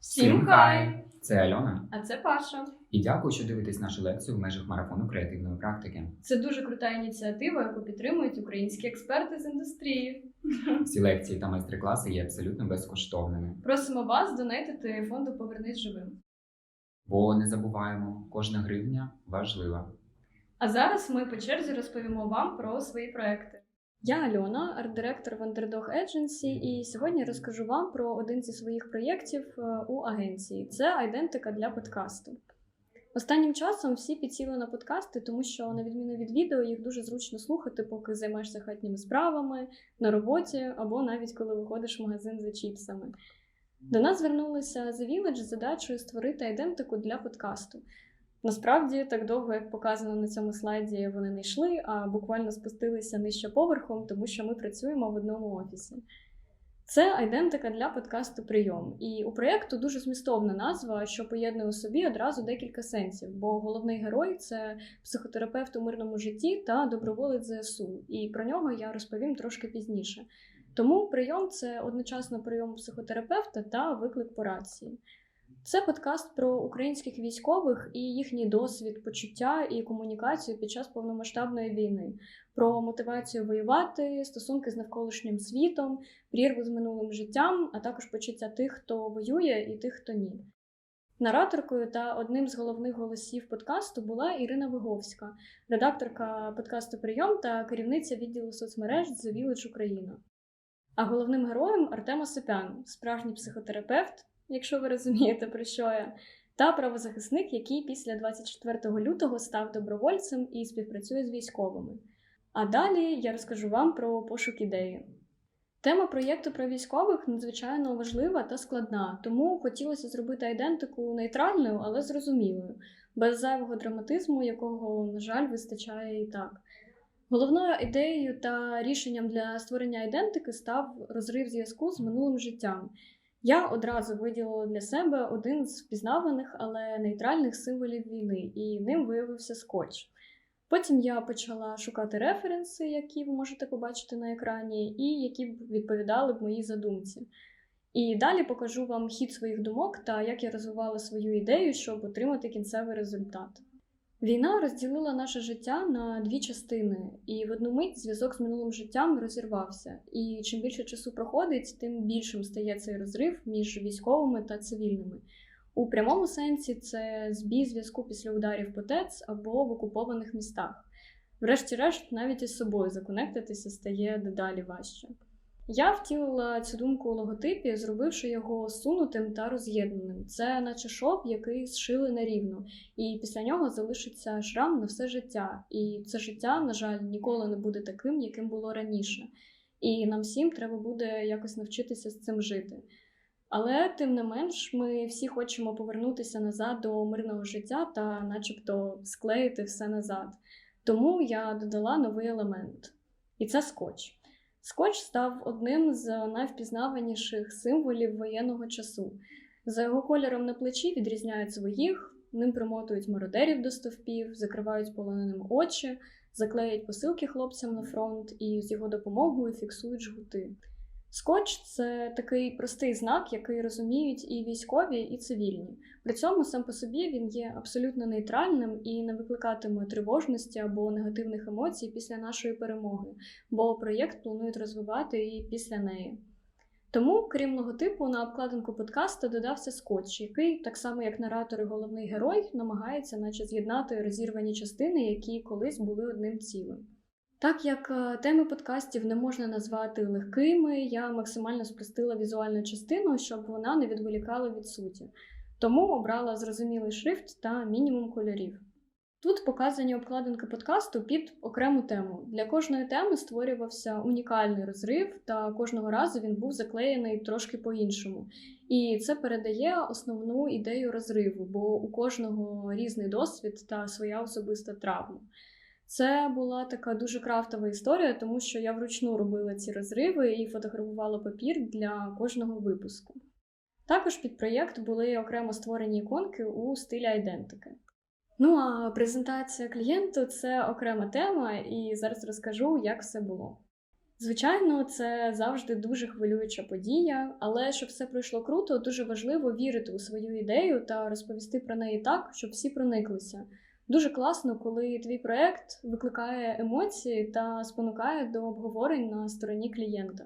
Всім хай! Це Альона. А це Паша. І дякую, що дивитесь нашу лекцію в межах марафону креативної практики. Це дуже крута ініціатива, яку підтримують українські експерти з індустрії. Всі лекції та майстер-класи є абсолютно безкоштовними. Просимо вас донатити фонду Повернись живим. Бо не забуваємо, кожна гривня важлива. А зараз ми по черзі розповімо вам про свої проекти. Я Альона, арт-директор в Underdog Agency, і сьогодні розкажу вам про один зі своїх проєктів е, у агенції. Це айдентика для подкасту. Останнім часом всі підсіли на подкасти, тому що, на відміну від відео, їх дуже зручно слухати, поки займаєшся хатніми справами, на роботі або навіть коли виходиш в магазин за чіпсами. До нас звернулися The Village з задачею створити айдентику для подкасту. Насправді, так довго, як показано на цьому слайді, вони не йшли, а буквально спустилися нижче поверхом, тому що ми працюємо в одному офісі. Це айдентика для подкасту Прийом. І у проєкту дуже змістовна назва, що поєднує у собі одразу декілька сенсів, бо головний герой це психотерапевт у мирному житті та доброволець ЗСУ. І про нього я розповім трошки пізніше. Тому прийом це одночасно прийом психотерапевта та виклик по рації. Це подкаст про українських військових і їхній досвід, почуття і комунікацію під час повномасштабної війни, про мотивацію воювати, стосунки з навколишнім світом, прірву з минулим життям, а також почуття тих, хто воює, і тих, хто ні. Нараторкою та одним з головних голосів подкасту була Ірина Виговська, редакторка подкасту Прийом та керівниця відділу соцмереж The Village Україна. А головним героєм Артем Осипян, справжній психотерапевт, якщо ви розумієте, про що я, та правозахисник, який після 24 лютого став добровольцем і співпрацює з військовими. А далі я розкажу вам про пошук ідеї. Тема проєкту про військових надзвичайно важлива та складна, тому хотілося зробити айдентику нейтральною, але зрозумілою, без зайвого драматизму, якого, на жаль, вистачає і так. Головною ідеєю та рішенням для створення айдентики став розрив зв'язку з минулим життям. Я одразу виділила для себе один з впізнаваних, але нейтральних символів війни, і ним виявився скотч. Потім я почала шукати референси, які ви можете побачити на екрані, і які б відповідали б моїй задумці. І далі покажу вам хід своїх думок та як я розвивала свою ідею, щоб отримати кінцевий результат. Війна розділила наше життя на дві частини, і в одну мить зв'язок з минулим життям розірвався. І чим більше часу проходить, тим більшим стає цей розрив між військовими та цивільними. У прямому сенсі це збій зв'язку після ударів по ТЕЦ або в окупованих містах. Врешті-решт, навіть із собою законектитися стає дедалі важче. Я втілила цю думку у логотипі, зробивши його сунутим та роз'єднаним. Це наче шов, який зшили нерівно, і після нього залишиться шрам на все життя. І це життя, на жаль, ніколи не буде таким, яким було раніше. І нам всім треба буде якось навчитися з цим жити. Але тим не менш, ми всі хочемо повернутися назад до мирного життя та, начебто, склеїти все назад. Тому я додала новий елемент, і це скотч. Скотч став одним з найвпізнаваніших символів воєнного часу. За його кольором на плечі відрізняють своїх, ним примотують мародерів до стовпів, закривають полоненим очі, заклеять посилки хлопцям на фронт і з його допомогою фіксують жгути. Скотч це такий простий знак, який розуміють і військові, і цивільні. При цьому сам по собі він є абсолютно нейтральним і не викликатиме тривожності або негативних емоцій після нашої перемоги, бо проєкт планують розвивати і після неї. Тому, крім логотипу, на обкладинку подкаста додався скотч, який, так само як наратор і головний герой, намагається наче з'єднати розірвані частини, які колись були одним цілим. Так як е, теми подкастів не можна назвати легкими, я максимально спростила візуальну частину, щоб вона не відволікала від суті. Тому обрала зрозумілий шрифт та мінімум кольорів. Тут показані обкладинки подкасту під окрему тему. Для кожної теми створювався унікальний розрив, та кожного разу він був заклеєний трошки по-іншому. І це передає основну ідею розриву, бо у кожного різний досвід та своя особиста травма. Це була така дуже крафтова історія, тому що я вручну робила ці розриви і фотографувала папір для кожного випуску. Також під проєкт були окремо створені іконки у стилі айдентики. Ну а презентація клієнту це окрема тема, і зараз розкажу, як все було. Звичайно, це завжди дуже хвилююча подія, але щоб все пройшло круто, дуже важливо вірити у свою ідею та розповісти про неї так, щоб всі прониклися. Дуже класно, коли твій проект викликає емоції та спонукає до обговорень на стороні клієнта.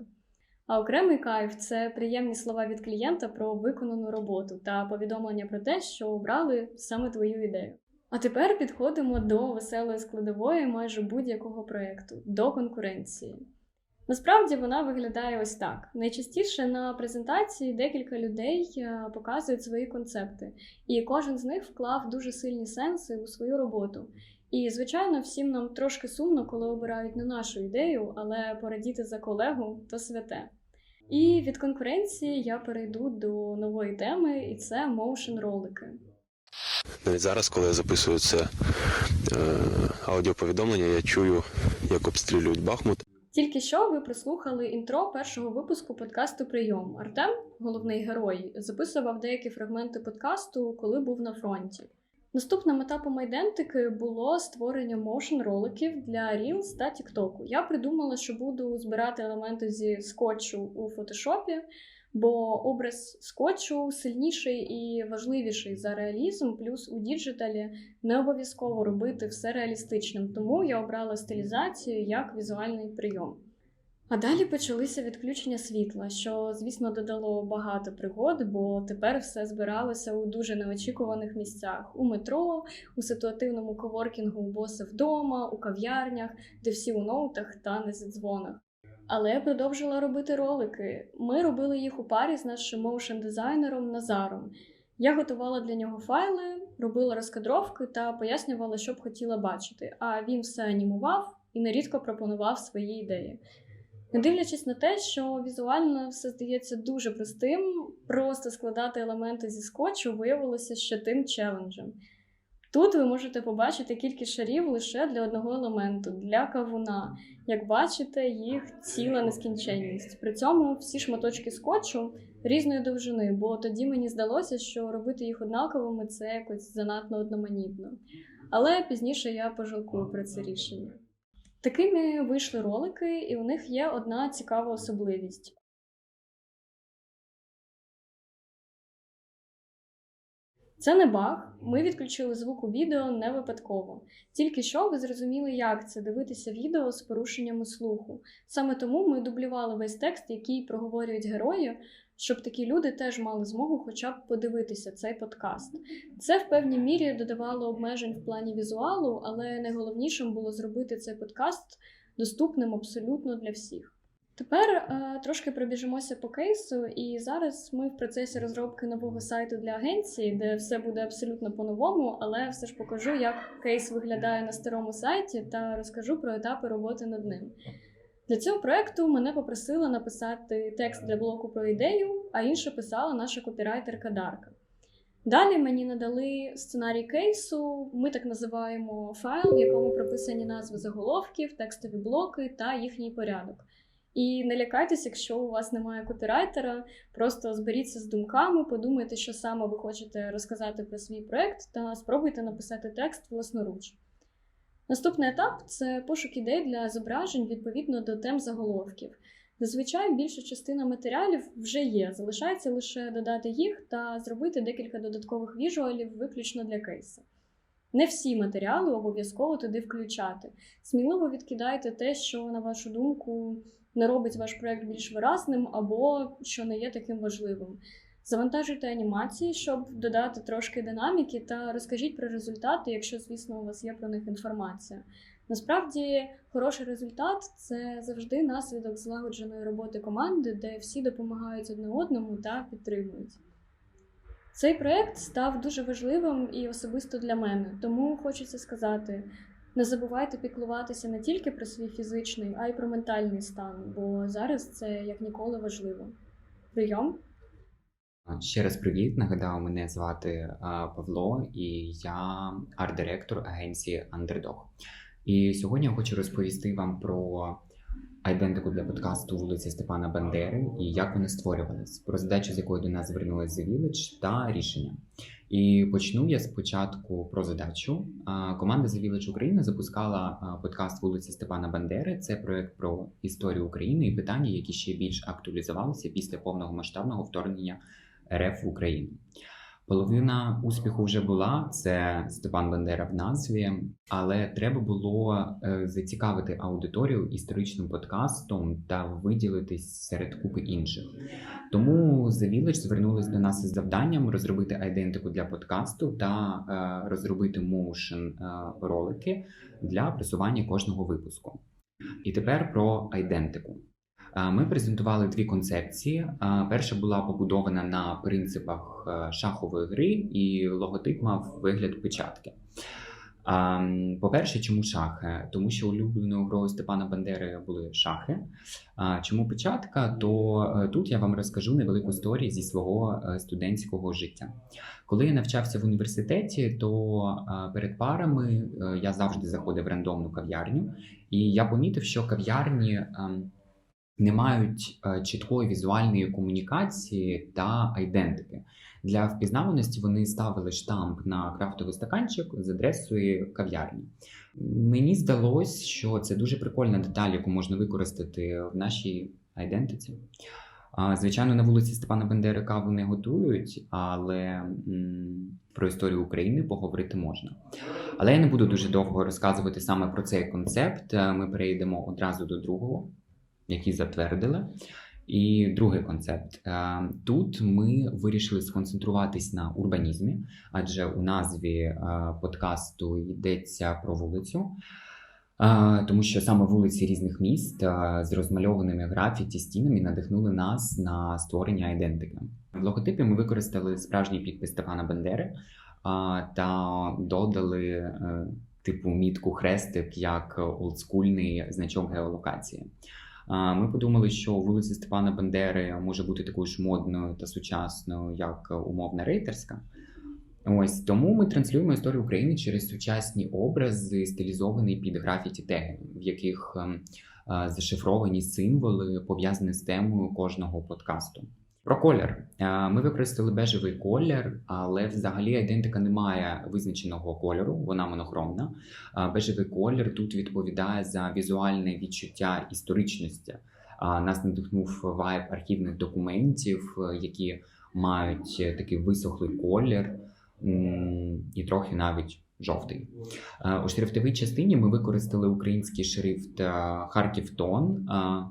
А окремий кайф це приємні слова від клієнта про виконану роботу та повідомлення про те, що обрали саме твою ідею. А тепер підходимо до веселої складової майже будь-якого проєкту до конкуренції. Насправді вона виглядає ось так: найчастіше на презентації декілька людей е, показують свої концепти, і кожен з них вклав дуже сильні сенси у свою роботу. І, звичайно, всім нам трошки сумно, коли обирають не нашу ідею, але порадіти за колегу то святе. І від конкуренції я перейду до нової теми, і це моушен ролики. Навіть зараз, коли я записую це е, аудіоповідомлення, я чую, як обстрілюють Бахмут. Тільки що ви прослухали інтро першого випуску подкасту Прийом. Артем, головний герой, записував деякі фрагменти подкасту, коли був на фронті. Наступним етапом айдентики було створення моушн роликів для Reels та TikTok. Я придумала, що буду збирати елементи зі скотчу у фотошопі, бо образ скотчу сильніший і важливіший за реалізм. Плюс у діджиталі не обов'язково робити все реалістичним, тому я обрала стилізацію як візуальний прийом. А далі почалися відключення світла, що, звісно, додало багато пригод, бо тепер все збиралося у дуже неочікуваних місцях: у метро, у ситуативному коворкінгу у боса вдома, у кав'ярнях, де всі у ноутах та на зідзвонах. Але я продовжила робити ролики. Ми робили їх у парі з нашим моушен дизайнером Назаром. Я готувала для нього файли, робила розкадровки та пояснювала, що б хотіла бачити. А він все анімував і нерідко пропонував свої ідеї. Не дивлячись на те, що візуально все здається дуже простим, просто складати елементи зі скотчу виявилося ще тим челенджем. Тут ви можете побачити кількість шарів лише для одного елементу для кавуна. Як бачите, їх ціла нескінченність. При цьому всі шматочки скотчу різної довжини, бо тоді мені здалося, що робити їх однаковими це якось занадто одноманітно. Але пізніше я пожалкую про це рішення. Такими вийшли ролики, і у них є одна цікава особливість. Це не баг. Ми відключили звук у відео не випадково. Тільки що ви зрозуміли, як це дивитися відео з порушеннями слуху. Саме тому ми дублювали весь текст, який проговорюють герої, щоб такі люди теж мали змогу хоча б подивитися цей подкаст. Це в певній мірі додавало обмежень в плані візуалу, але найголовнішим було зробити цей подкаст доступним абсолютно для всіх. Тепер е, трошки пробіжимося по кейсу, і зараз ми в процесі розробки нового сайту для агенції, де все буде абсолютно по-новому, але все ж покажу, як кейс виглядає на старому сайті, та розкажу про етапи роботи над ним. Для цього проекту мене попросили написати текст для блоку про ідею, а інше писала наша копірайтерка Дарка. Далі мені надали сценарій кейсу, ми так називаємо файл, в якому прописані назви заголовків, текстові блоки та їхній порядок. І не лякайтеся, якщо у вас немає копірайтера, просто зберіться з думками, подумайте, що саме ви хочете розказати про свій проект, та спробуйте написати текст власноруч. Наступний етап це пошук ідей для зображень відповідно до тем заголовків. Зазвичай більша частина матеріалів вже є, залишається лише додати їх та зробити декілька додаткових віжуалів виключно для кейсу. Не всі матеріали обов'язково туди включати. Сміливо відкидайте те, що, на вашу думку, не робить ваш проект більш виразним або що не є таким важливим. Завантажуйте анімації, щоб додати трошки динаміки, та розкажіть про результати, якщо, звісно, у вас є про них інформація. Насправді, хороший результат це завжди наслідок злагодженої роботи команди, де всі допомагають одне одному та підтримують. Цей проєкт став дуже важливим і особисто для мене, тому хочеться сказати: не забувайте піклуватися не тільки про свій фізичний, а й про ментальний стан, бо зараз це як ніколи важливо. Прийом. Ще раз привіт. Нагадаю, мене звати Павло, і я арт-директор агенції Underdog. І сьогодні я хочу розповісти вам про айдентику для подкасту вулиці Степана Бандери і як вони створювались, про задачу, з якою до нас звернулася The Village та рішення. І почну я спочатку про задачу. Команда The Village Україна запускала подкаст вулиці Степана Бандери. Це проект про історію України і питання, які ще більш актуалізувалися після повного масштабного вторгнення РФ в Україну. Половина успіху вже була це Степан Бандера в назві, але треба було е, зацікавити аудиторію історичним подкастом та виділитись серед купи інших. Тому The Village звернулись до нас із завданням розробити айдентику для подкасту та е, розробити моушен ролики для просування кожного випуску. І тепер про айдентику. Е, Ми презентували дві концепції. Е, Перша була побудована на принципах е, шахової гри, і логотип мав вигляд печатки. По-перше, чому шахи? Тому що улюбленою грою Степана Бандери були шахи. Чому печатка? То тут я вам розкажу невелику історію зі свого студентського життя. Коли я навчався в університеті, то перед парами я завжди заходив в рандомну кав'ярню, і я помітив, що кав'ярні ем, не мають е, чіткої візуальної комунікації та айдентики. Для впізнаваності вони ставили штамп на крафтовий стаканчик з адресою кав'ярні. Мені здалось, що це дуже прикольна деталь, яку можна використати в нашій айдентиці. Звичайно, на вулиці Степана Бандери каву не готують, але про історію України поговорити можна. Але я не буду дуже довго розказувати саме про цей концепт. Е, Ми перейдемо одразу до другого, який затвердили. І другий концепт. Е, Тут ми вирішили сконцентруватись на урбанізмі, адже у назві е, подкасту йдеться про вулицю. Е, Тому що саме вулиці різних міст з розмальованими графіті стінами надихнули нас на створення айдентики. В логотипі ми використали справжній підпис Степана Бандери та додали типу мітку хрестик як олдскульний значок геолокації. Ми подумали, що вулиця Степана Бандери може бути такою ж модною та сучасною, як умовна рейтерська. Ось тому ми транслюємо історію України через сучасні образи, стилізовані під графіті теги, в яких ем, е, зашифровані символи, пов'язані з темою кожного подкасту. Про колір Е, ми використали бежевий колір, але взагалі айдентика не має визначеного кольору, вона монохромна. Бежевий колір тут відповідає за візуальне відчуття історичності. Нас надихнув вайб архівних документів, е, які мають е, такий висохлий колір і трохи навіть жовтий. Е, У шрифтовій частині ми використали український шрифт е, Харків Тон. Е,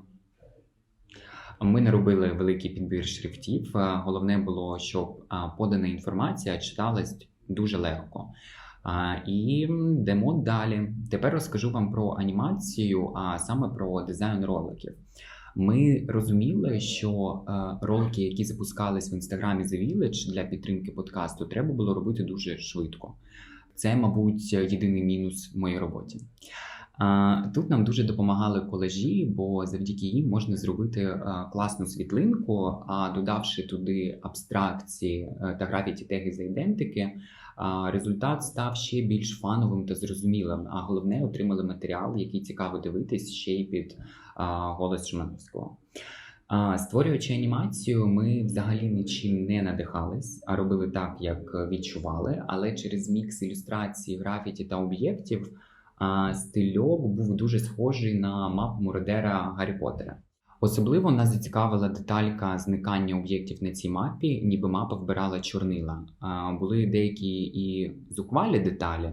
Ми не робили великий підбір шрифтів. Головне було, щоб подана інформація читалась дуже легко. І йдемо далі. Тепер розкажу вам про анімацію, а саме про дизайн роликів. Ми розуміли, що е, ролики, які запускались в інстаграмі The Village для підтримки подкасту, треба було робити дуже швидко. Це, мабуть, єдиний мінус в моїй роботі. Тут нам дуже допомагали колежі, бо завдяки їм можна зробити е, класну світлинку, а додавши туди абстракції е, та графіті теги з ідентики, результат став ще більш фановим та зрозумілим. А головне, отримали матеріал, який цікаво дивитись ще й під голос Шимановського. А, Створюючи анімацію, ми взагалі нічим не надихались, а робили так, як відчували. Але через мікс ілюстрації, графіті та об'єктів стильок був дуже схожий на мапу Мородера Гаррі Поттера. Особливо нас зацікавила деталька зникання об'єктів на цій мапі, ніби мапа вбирала чорнила. Були деякі і зухвалі деталі,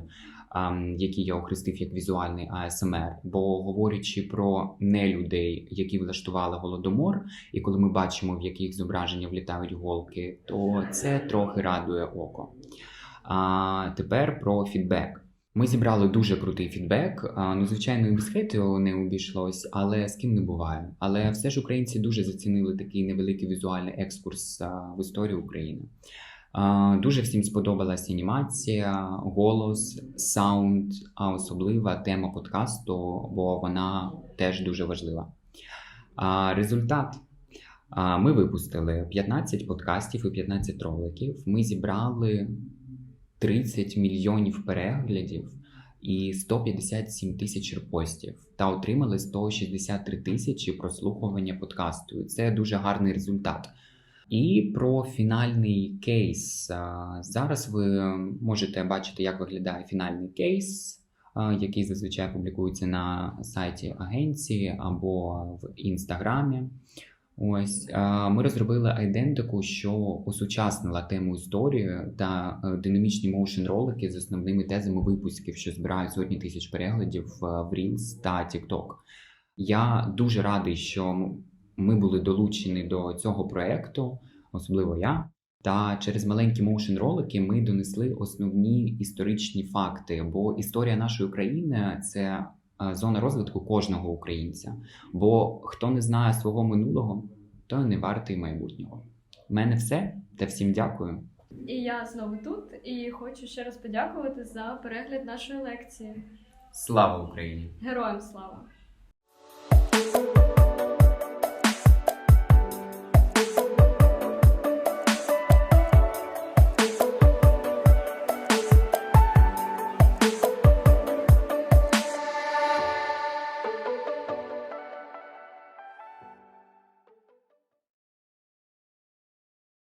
які я охрестив як візуальний АСМР. Бо говорячи про нелюдей, які влаштували голодомор, і коли ми бачимо, в яких зображення влітають голки, то це трохи радує око. А тепер про фідбек. Ми зібрали дуже крутий фідбек. Ну, звичайно, і без хейту не обійшлось, але з ким не буває. Але все ж українці дуже зацінили такий невеликий візуальний екскурс в історію України. Дуже всім сподобалась анімація, голос, саунд, а особлива тема подкасту, бо вона теж дуже важлива. Результат. Ми випустили 15 подкастів і 15 роликів. Ми зібрали 30 мільйонів переглядів і 157 тисяч репостів та отримали 163 тисячі прослухування подкасту. Це дуже гарний результат. І про фінальний кейс. Зараз ви можете бачити, як виглядає фінальний кейс, який зазвичай публікується на сайті агенції або в інстаграмі. Ось ми розробили айдентику, що осучаснила тему історії та е, динамічні моушен ролики з основними тезами випусків, що збирають сотні тисяч переглядів е, в Reels та TikTok. Я дуже радий, що ми були долучені до цього проекту, особливо я. Та через маленькі моушен ролики ми донесли основні історичні факти. Бо історія нашої країни це е, зона розвитку кожного українця. Бо хто не знає свого минулого, той не вартий майбутнього. У мене все та всім дякую. І я знову тут і хочу ще раз подякувати за перегляд нашої лекції. Слава Україні! Героям слава!